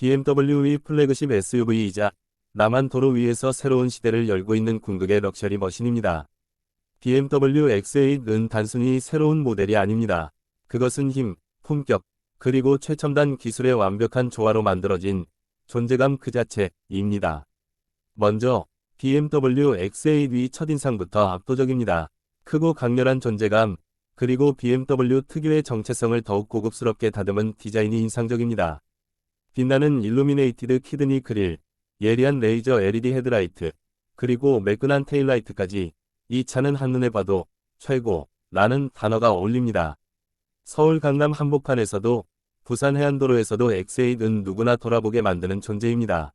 BMW의 플래그십 SUV이자 남한 도로 위에서 새로운 시대를 열고 있는 궁극의 럭셔리 머신입니다. BMW X8은 단순히 새로운 모델이 아닙니다. 그것은 힘, 품격, 그리고 최첨단 기술의 완벽한 조화로 만들어진 존재감 그 자체입니다. 먼저 BMW X8의 첫인상부터 압도적입니다. 크고 강렬한 존재감, 그리고 BMW 특유의 정체성을 더욱 고급스럽게 다듬은 디자인이 인상적입니다. 빛나는 일루미네이티드 키드니 그릴, 예리한 레이저 LED 헤드라이트, 그리고 매끈한 테일라이트까지 이 차는 한눈에 봐도 최고라는 단어가 어울립니다. 서울 강남 한복판에서도 부산 해안도로에서도 X8은 누구나 돌아보게 만드는 존재입니다.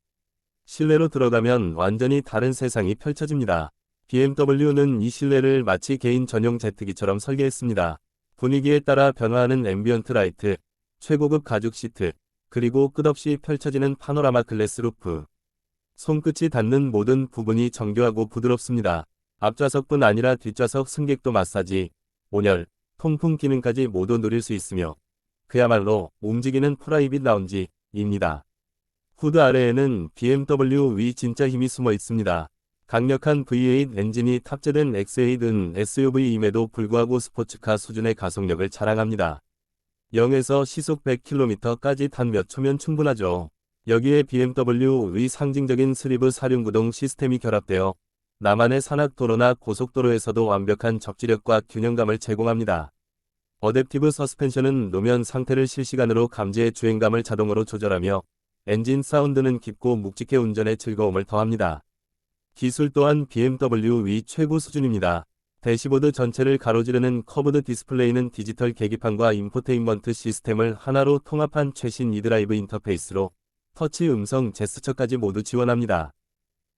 실내로 들어가면 완전히 다른 세상이 펼쳐집니다. BMW는 이 실내를 마치 개인 전용 제트기처럼 설계했습니다. 분위기에 따라 변화하는 앰비언트 라이트, 최고급 가죽 시트, 그리고 끝없이 펼쳐지는 파노라마 글래스 루프. 손끝이 닿는 모든 부분이 정교하고 부드럽습니다. 앞좌석뿐 아니라 뒷좌석 승객도 마사지, 온열, 통풍 기능까지 모두 누릴 수 있으며 그야말로 움직이는 프라이빗 라운지입니다. 후드 아래에는 BMW 위 진짜 힘이 숨어 있습니다. 강력한 V8 엔진이 탑재된 X8은 SUV임에도 불구하고 스포츠카 수준의 가속력을 자랑합니다. 0에서 시속 100km까지 단 몇 초면 충분하죠. 여기에 BMW의 상징적인 스리브 사륜구동 시스템이 결합되어 나만의 산악도로나 고속도로에서도 완벽한 적지력과 균형감을 제공합니다. 어댑티브 서스펜션은 노면 상태를 실시간으로 감지해 주행감을 자동으로 조절하며 엔진 사운드는 깊고 묵직해 운전의 즐거움을 더합니다. 기술 또한 BMW의 최고 수준입니다. 대시보드 전체를 가로지르는 커브드 디스플레이는 디지털 계기판과 인포테인먼트 시스템을 하나로 통합한 최신 이드라이브 인터페이스로 터치 음성 제스처까지 모두 지원합니다.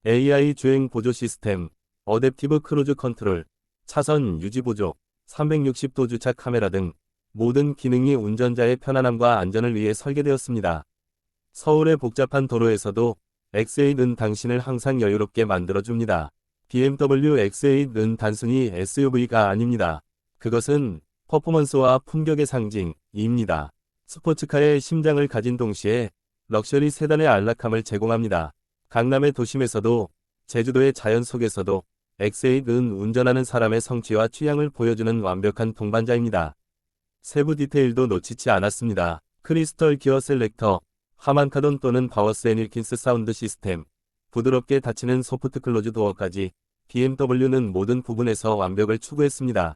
AI 주행 보조 시스템, 어댑티브 크루즈 컨트롤, 차선 유지 보조, 360도 주차 카메라 등 모든 기능이 운전자의 편안함과 안전을 위해 설계되었습니다. 서울의 복잡한 도로에서도 X8은 당신을 항상 여유롭게 만들어줍니다. BMW X8은 단순히 SUV가 아닙니다. 그것은 퍼포먼스와 품격의 상징입니다. 스포츠카의 심장을 가진 동시에 럭셔리 세단의 안락함을 제공합니다. 강남의 도심에서도 제주도의 자연 속에서도 X8은 운전하는 사람의 성취와 취향을 보여주는 완벽한 동반자입니다. 세부 디테일도 놓치지 않았습니다. 크리스털 기어 셀렉터, 하만카돈 또는 바워스 애닐킨스 사운드 시스템, 부드럽게 닫히는 소프트 클로즈 도어까지 BMW는 모든 부분에서 완벽을 추구했습니다.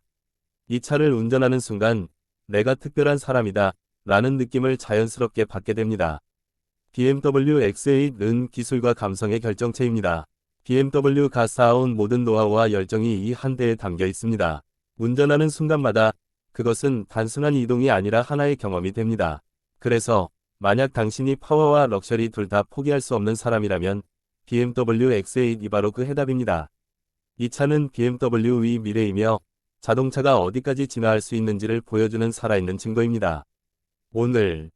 이 차를 운전하는 순간 내가 특별한 사람이다 라는 느낌을 자연스럽게 받게 됩니다. BMW X8은 기술과 감성의 결정체입니다. BMW가 쌓아온 모든 노하우와 열정이 이 한 대에 담겨 있습니다. 운전하는 순간마다 그것은 단순한 이동이 아니라 하나의 경험이 됩니다. 그래서 만약 당신이 파워와 럭셔리 둘 다 포기할 수 없는 사람이라면 BMW X8이 바로 그 해답입니다. 이 차는 BMW의 미래이며 자동차가 어디까지 진화할 수 있는지를 보여주는 살아있는 증거입니다. 오늘